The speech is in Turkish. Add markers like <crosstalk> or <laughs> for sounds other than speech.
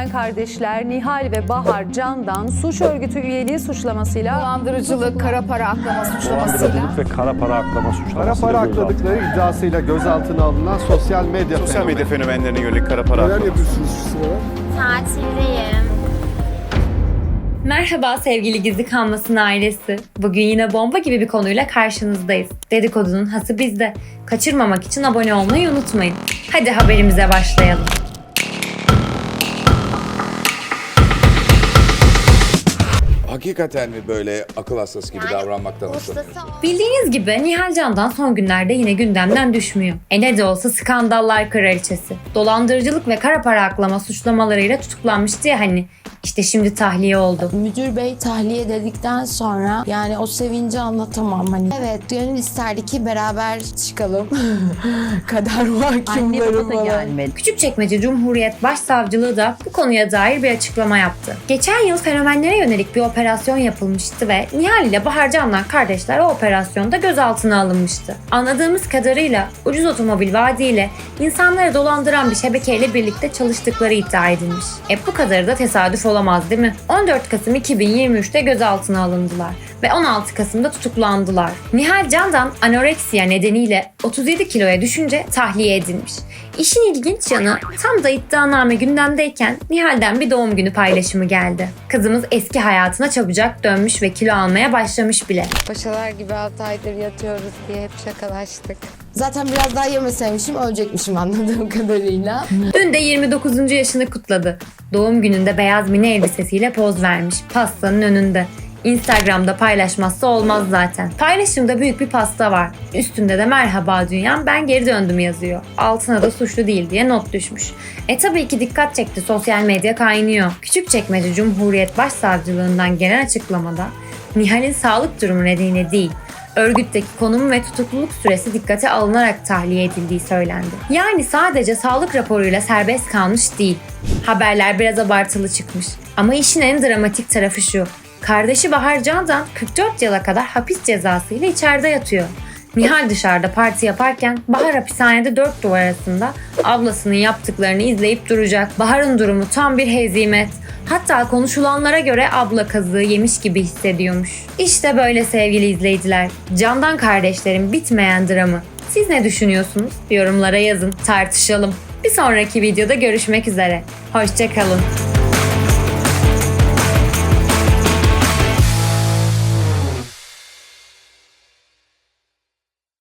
Candan kardeşler Nihal ve Bahar Candan suç örgütü üyeliği suçlamasıyla Dolandırıcılık, kara para aklama suçlamasıyla. Dolandırıcılık ve kara para aklama Kara suçlamasıyla para gözaltına. akladıkları iddiasıyla gözaltına alınan sosyal medya Sosyal medya fenomenlerine yönelik kara para Neler aklaması. yapıyorsunuz şu sıralar? Tatildeyim. Merhaba sevgili Gizli Kalmasın ailesi. Bugün yine bomba gibi bir konuyla karşınızdayız. Dedikodunun hası bizde. Kaçırmamak için abone olmayı unutmayın. Hadi haberimize başlayalım. Hakikaten mi böyle akıl hastası gibi davranmaktan hoşlanıyorsun? Bildiğiniz gibi Nihal Can'dan son günlerde yine gündemden düşmüyor. E ne de olsa skandallar kraliçesi. Dolandırıcılık ve kara para aklama suçlamalarıyla tutuklanmıştı ya hani. İşte şimdi tahliye oldu. Müdür bey tahliye dedikten sonra yani o sevinci anlatamam hani. Evet gönül isterdi ki beraber çıkalım. <laughs> Kader mahkumları falan. Küçükçekmece Cumhuriyet Başsavcılığı da bu konuya dair bir açıklama yaptı. Geçen yıl fenomenlere yönelik bir operasyon yapılmıştı ve Nihal ile Bahar Candan kardeşler o operasyonda gözaltına alınmıştı. Anladığımız kadarıyla ucuz otomobil vaadiyle insanları dolandıran bir şebekeyle birlikte çalıştıkları iddia edilmiş. E bu kadarı da tesadüf olamaz değil mi? 14 Kasım 2023'te gözaltına alındılar ve 16 Kasım'da tutuklandılar. Nihal Candan anoreksiya nedeniyle 37 kiloya düşünce tahliye edilmiş. İşin ilginç yanı tam da iddianame gündemdeyken Nihal'den bir doğum günü paylaşımı geldi. Kızımız eski hayatına çabucak dönmüş ve kilo almaya başlamış bile. Paşalar gibi 6 aydır yatıyoruz diye hep şakalaştık. Zaten biraz daha yemeseymişim ölecekmişim anladığım kadarıyla. Dün de 29. yaşını kutladı. Doğum gününde beyaz mini elbisesiyle poz vermiş pastanın önünde. Instagram'da paylaşmazsa olmaz zaten. Paylaşımda büyük bir pasta var. Üstünde de merhaba dünyam ben geri döndüm yazıyor. Altına da suçlu değil diye not düşmüş. E tabii ki dikkat çekti sosyal medya kaynıyor. Küçükçekmece Cumhuriyet Başsavcılığından gelen açıklamada Nihal'in sağlık durumu nedeniyle değil örgütteki konumu ve tutukluluk süresi dikkate alınarak tahliye edildiği söylendi. Yani sadece sağlık raporuyla serbest kalmış değil. Haberler biraz abartılı çıkmış. Ama işin en dramatik tarafı şu. Kardeşi Bahar Candan 44 yıla kadar hapis cezasıyla içeride yatıyor. Nihal dışarıda parti yaparken Bahar hapishanede dört duvar arasında ablasının yaptıklarını izleyip duracak. Bahar'ın durumu tam bir hezimet. Hatta konuşulanlara göre abla kazığı yemiş gibi hissediyormuş. İşte böyle sevgili izleyiciler. Candan kardeşlerin bitmeyen dramı. Siz ne düşünüyorsunuz? Yorumlara yazın, tartışalım. Bir sonraki videoda görüşmek üzere. Hoşçakalın.